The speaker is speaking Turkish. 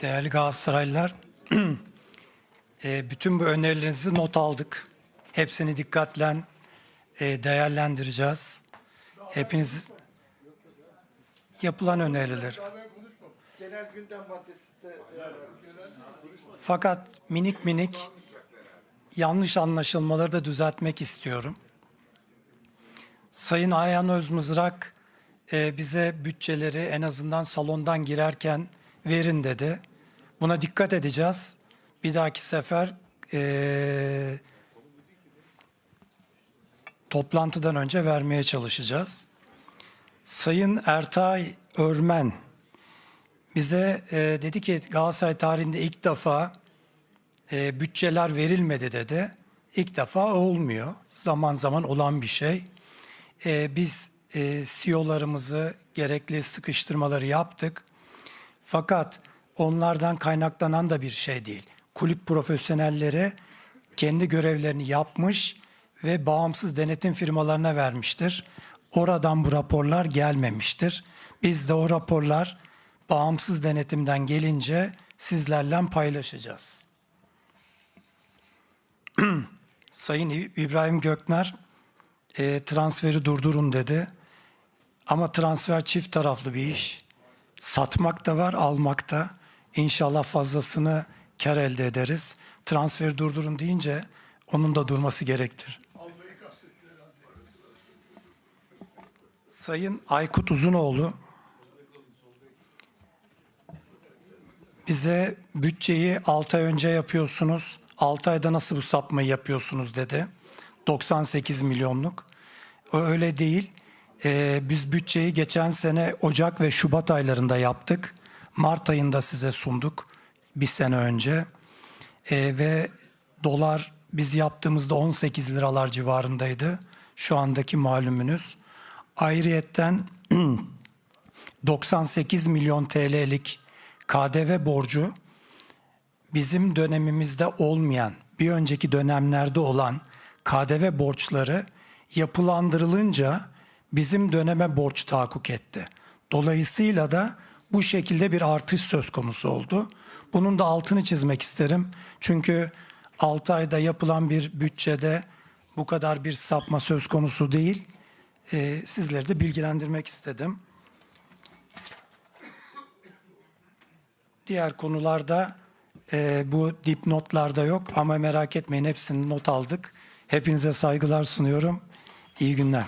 Değerli Galatasaraylılar, e, bütün bu önerilerinizi not aldık. Hepsini dikkatle e, değerlendireceğiz. Hepiniz yapılan öneriler. Genel gündem maddesi de Fakat minik minik yanlış anlaşılmaları da düzeltmek istiyorum. Sayın Ayhan Özmızrak e, bize bütçeleri en azından salondan girerken verin dedi. Buna dikkat edeceğiz. Bir dahaki sefer e, toplantıdan önce vermeye çalışacağız. Sayın Ertay Örmen bize e, dedi ki Galatasaray tarihinde ilk defa e, bütçeler verilmedi dedi. İlk defa olmuyor. Zaman zaman olan bir şey. E, biz e, CEO'larımızı gerekli sıkıştırmaları yaptık. Fakat onlardan kaynaklanan da bir şey değil. Kulüp profesyonelleri kendi görevlerini yapmış ve bağımsız denetim firmalarına vermiştir. Oradan bu raporlar gelmemiştir. Biz de o raporlar bağımsız denetimden gelince sizlerle paylaşacağız. Sayın İbrahim Gökner e, transferi durdurun dedi. Ama transfer çift taraflı bir iş. Satmak da var, almak da. İnşallah fazlasını kar elde ederiz. Transferi durdurun deyince onun da durması gerektir. Sayın Aykut Uzunoğlu bize bütçeyi 6 ay önce yapıyorsunuz. 6 ayda nasıl bu sapmayı yapıyorsunuz dedi. 98 milyonluk. O öyle değil. Ee, biz bütçeyi geçen sene Ocak ve Şubat aylarında yaptık. Mart ayında size sunduk bir sene önce. Ee, ve dolar biz yaptığımızda 18 liralar civarındaydı. Şu andaki malumunuz. Ayrıyetten 98 milyon TL'lik KDV borcu bizim dönemimizde olmayan, bir önceki dönemlerde olan KDV borçları yapılandırılınca bizim döneme borç tahakkuk etti. Dolayısıyla da bu şekilde bir artış söz konusu oldu. Bunun da altını çizmek isterim. Çünkü 6 ayda yapılan bir bütçede bu kadar bir sapma söz konusu değil. Ee, sizleri de bilgilendirmek istedim. Diğer konularda e, bu dipnotlarda yok ama merak etmeyin hepsini not aldık. Hepinize saygılar sunuyorum. İyi günler.